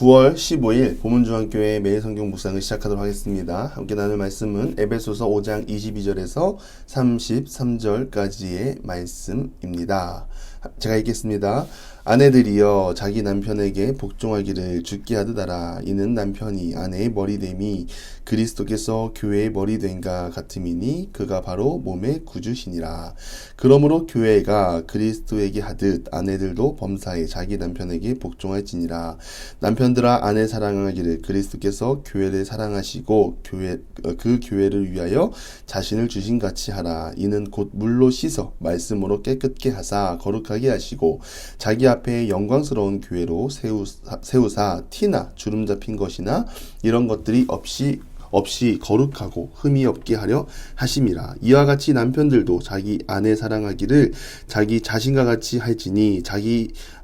9월 15일 보문중앙교회 매일 성경 묵상을 시작하도록 하겠습니다. 함께 나눌 말씀은 에베소서 5장 22절에서 33절까지의 말씀입니다. 제가 읽겠습니다. 아내들이여 자기 남편에게 복종하기를 하듯 하라. 이는 남편이 아내의 머리됨이 그리스도께서 교회의 머리된가 같음이니 그가 바로 몸의 구주시니라. 그러므로 교회가 그리스도에게 하듯 아내들도 범사에 자기 남편에게 복종할지니라. 남편들아 아내 사랑하기를 그리스도께서 교회를 사랑하시고 교회 그 교회를 위하여 자신을 주신 같이 하라. 이는 곧 물로 씻어 말씀으로 깨끗게 하사 거룩 하게 하시고 자기 앞에 영광스러운 교회로 세우사, 세우사 티나 주름 잡힌 것이나 이런 것들이 없이 없이 거룩하고 흠이 없게 하려 하심이라. 이와 같이 남편들도 자기 아내 사랑하기를 자기 자신과 같이 할지니 자기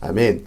아멘.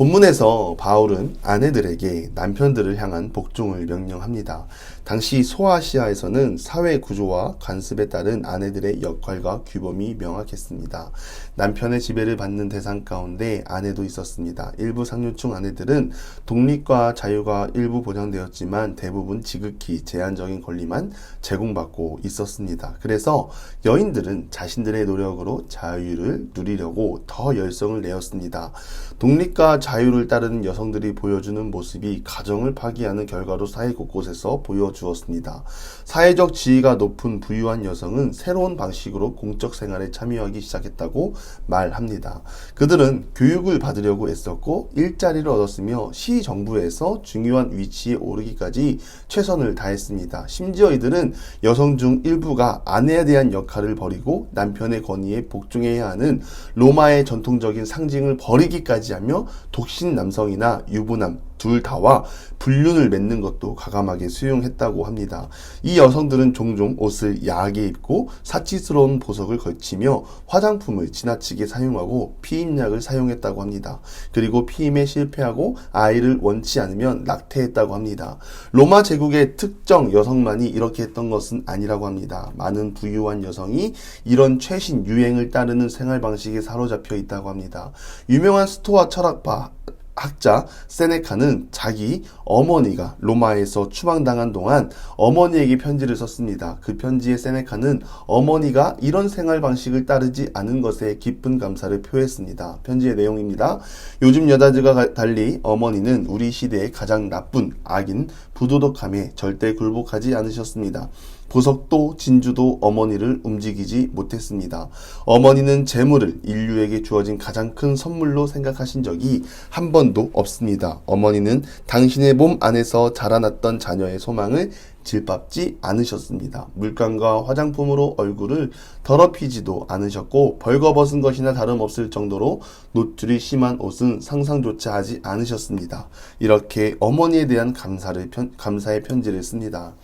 본문에서 바울은 아내들에게 남편들을 향한 복종을 명령합니다. 당시 소아시아에서는 사회 구조와 관습에 따른 아내들의 역할과 규범이 명확했습니다. 남편의 지배를 받는 대상 가운데 아내도 있었습니다. 일부 상류층 아내들은 독립과 자유가 일부 보장되었지만 대부분 지극히 제한적인 권리만 제공받고 있었습니다. 그래서 여인들은 자신들의 노력으로 자유를 누리려고 더 열성을 내었습니다. 독립과 자유를 따르는 여성들이 보여주는 모습이 가정을 파기하는 결과로 사회 곳곳에서 보여주었습니다. 사회적 지위가 높은 부유한 여성은 새로운 방식으로 공적 생활에 참여하기 시작했다고 말합니다. 그들은 교육을 받으려고 애썼고 일자리를 얻었으며 시 정부에서 중요한 위치에 오르기까지 최선을 다했습니다. 심지어 이들은 여성 중 일부가 아내에 대한 역할을 버리고 남편의 권위에 복종해야 하는 로마의 전통적인 상징을 버리기까지 하며 독신 남성이나 유부남 둘 다와 불륜을 맺는 것도 가감하게 수용했다고 합니다. 이 여성들은 종종 옷을 야하게 입고 사치스러운 보석을 걸치며 화장품을 지나치게 사용하고 피임약을 사용했다고 합니다. 그리고 피임에 실패하고 아이를 원치 않으면 낙태했다고 합니다. 로마 제국의 특정 여성만이 이렇게 했던 것은 아니라고 합니다. 많은 부유한 여성이 이런 최신 유행을 따르는 생활 방식에 사로잡혀 있다고 합니다. 유명한 스토아 철학파 학자 세네카는 자기 어머니가 로마에서 추방당한 동안 어머니에게 편지를 썼습니다. 그 편지에 세네카는 어머니가 이런 생활 방식을 따르지 않은 것에 기쁜 감사를 표했습니다. 편지의 내용입니다. 요즘 여자들과 달리 어머니는 우리 시대의 가장 나쁜 악인 부도덕함에 절대 굴복하지 않으셨습니다. 보석도 진주도 어머니를 움직이지 못했습니다. 어머니는 재물을 인류에게 주어진 가장 큰 선물로 생각하신 적이 한 번도 없습니다. 어머니는 당신의 몸 안에서 자라났던 자녀의 소망을 질밟지 않으셨습니다. 물감과 화장품으로 얼굴을 더럽히지도 않으셨고 벌거벗은 것이나 다름없을 정도로 노출이 심한 옷은 상상조차 하지 않으셨습니다. 이렇게 어머니에 대한 감사를 편, 감사의 편지를 씁니다.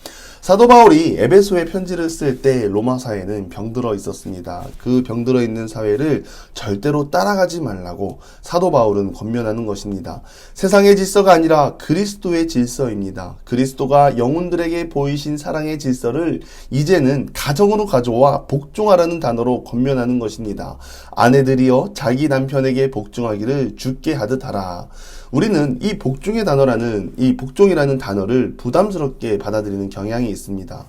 사도 바울이 에베소에 편지를 쓸 때 로마 사회는 병들어 있었습니다. 그 병들어 있는 사회를 절대로 따라가지 말라고 사도 바울은 권면하는 것입니다. 세상의 질서가 아니라 그리스도의 질서입니다. 그리스도가 영혼들에게 보이신 사랑의 질서를 이제는 가정으로 가져와 복종하라는 단어로 권면하는 것입니다. 아내들이여 자기 남편에게 복종하기를 죽게 하듯 하라. 우리는 이 복종의 단어라는 이 복종이라는 단어를 부담스럽게 받아들이는 경향이 있습니다.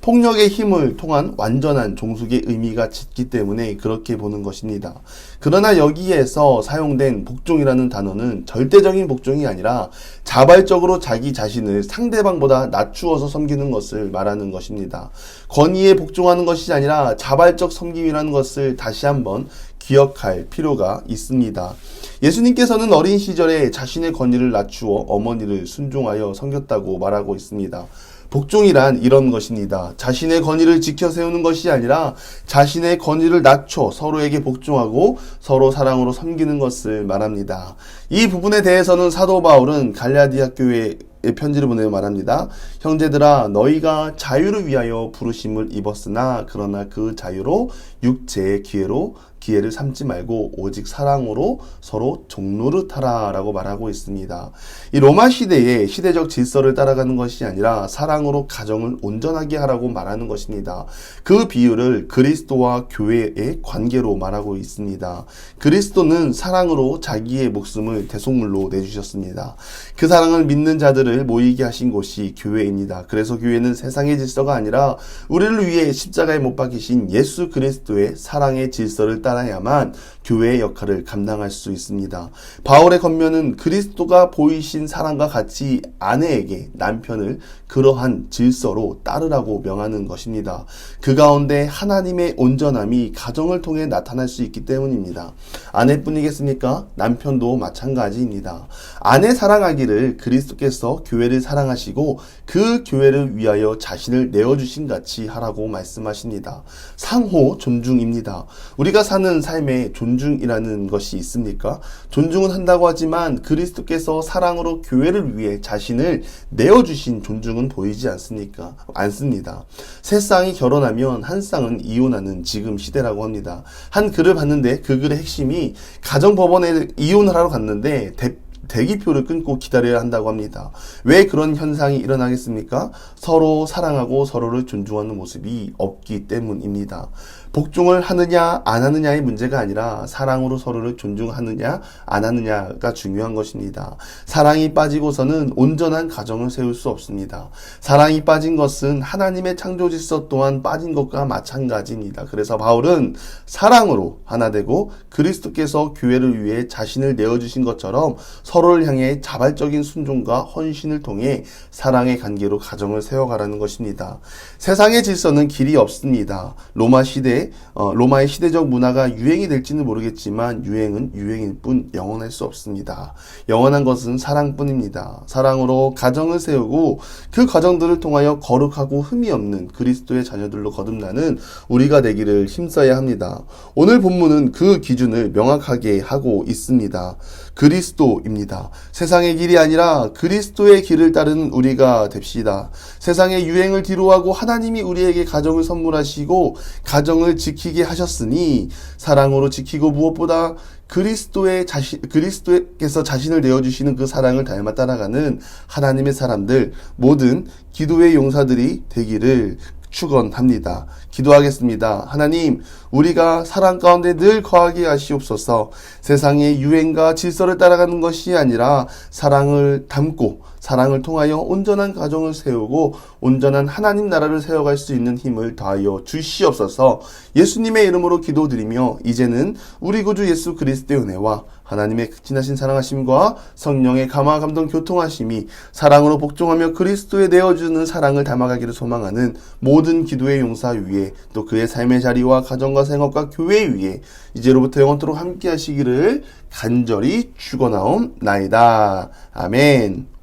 폭력의 힘을 통한 완전한 종속의 의미가 짙기 때문에 그렇게 보는 것입니다. 그러나 여기에서 사용된 복종이라는 단어는 절대적인 복종이 아니라 자발적으로 자기 자신을 상대방보다 낮추어서 섬기는 것을 말하는 것입니다. 권위에 복종하는 것이 아니라 자발적 섬김이라는 것을 다시 한번 기억할 필요가 있습니다. 예수님께서는 어린 시절에 자신의 권위를 낮추어 어머니를 순종하여 섬겼다고 말하고 있습니다. 복종이란 이런 것입니다. 자신의 권위를 지켜 세우는 것이 아니라 자신의 권위를 낮춰 서로에게 복종하고 서로 사랑으로 섬기는 것을 말합니다. 이 부분에 대해서는 사도 바울은 갈라디아 교회 의 편지를 보내며 말합니다. 형제들아 너희가 자유를 위하여 부르심을 입었으나 그러나 그 자유로 육체의 기회로 기회를 삼지 말고 오직 사랑으로 서로 종노릇하라라고 말하고 있습니다. 이 로마 시대의 시대적 질서를 따라가는 것이 아니라 사랑으로 가정을 온전하게 하라고 말하는 것입니다. 그 비유를 그리스도와 교회의 관계로 말하고 있습니다. 그리스도는 사랑으로 자기의 목숨을 대속물로 내주셨습니다. 그 사랑을 믿는 자들을 모이게 하신 곳이 교회입니다. 그래서 교회는 세상의 질서가 아니라 우리를 위해 십자가에 못 박히신 예수 그리스도의 사랑의 질서를 따라 야만 교회의 역할을 감당할 수 있습니다. 바울의 겉면은 그리스도가 보이신 사랑과 같이 아내에게 남편을 그러한 질서로 따르라고 명하는 것입니다. 그 가운데 하나님의 온전함이 가정을 통해 나타날 수 있기 때문입니다. 아내뿐이겠습니까? 남편도 마찬가지입니다. 아내 사랑하기를 그리스도께서 교회를 사랑하시고 그 교회를 위하여 자신을 내어주신 같이 하라고 말씀하십니다. 상호 존중입니다. 우리가 사는 삶에 존중이라는 것이 있습니까? 존중은 한다고 하지만 그리스도께서 사랑으로 교회를 위해 자신을 내어주신 존중은 보이지 않습니까? 않습니다. 세 쌍이 결혼하면 한 쌍은 이혼하는 지금 시대라고 합니다. 한 글을 봤는데 그 글의 핵심이 가정법원에 이혼을 하러 갔는데 대, 대기표를 끊고 기다려야 한다고 합니다. 왜 그런 현상이 일어나겠습니까? 서로 사랑하고 서로를 존중하는 모습이 없기 때문입니다. 복종을 하느냐 안 하느냐의 문제가 아니라 사랑으로 서로를 존중하느냐 안 하느냐가 중요한 것입니다. 사랑이 빠지고서는 온전한 가정을 세울 수 없습니다. 사랑이 빠진 것은 하나님의 창조 질서 또한 빠진 것과 마찬가지입니다. 그래서 바울은 사랑으로 하나 되고 그리스도께서 교회를 위해 자신을 내어 주신 것처럼 서로를 향해 자발적인 순종과 헌신을 통해 사랑의 관계로 가정을 세워가라는 것입니다. 세상의 질서는 길이 없습니다. 로마 시대 어, 로마의 시대적 문화가 유행이 될지는 모르겠지만 유행은 유행일 뿐 영원할 수 없습니다. 영원한 것은 사랑뿐입니다. 사랑으로 가정을 세우고 그 가정들을 통하여 거룩하고 흠이 없는 그리스도의 자녀들로 거듭나는 우리가 되기를 힘써야 합니다. 오늘 본문은 그 기준을 명확하게 하고 있습니다. 그리스도입니다. 세상의 길이 아니라 그리스도의 길을 따르는 우리가 됩시다. 세상의 유행을 뒤로하고 하나님이 우리에게 가정을 선물하시고 가정 을 지키게 하셨으니 사랑으로 지키고 무엇보다 그리스도의 자신 그리스도께서 자신을 내어 주시는 그 사랑을 닮아 따라가는 하나님의 사람들 모든 기도의 용사들이 되기를 축원합니다. 기도하겠습니다. 하나님, 우리가 사랑 가운데 늘 거하게 하시옵소서. 세상의 유행과 질서를 따라가는 것이 아니라 사랑을 담고 사랑을 통하여 온전한 가정을 세우고 온전한 하나님 나라를 세워갈 수 있는 힘을 더하여 주시옵소서. 예수님의 이름으로 기도드리며 이제는 우리 구주 예수 그리스도의 은혜와 하나님의 극진하신 사랑하심과 성령의 감화 감동 교통하심이 사랑으로 복종하며 그리스도에 내어주는 사랑을 담아가기를 소망하는 모든 기도의 용사 위에 또 그의 삶의 자리와 가정과 생업과 교회 위에 이제로부터 영원토록 함께 하시기를 간절히 축원하옵나이다. 아멘.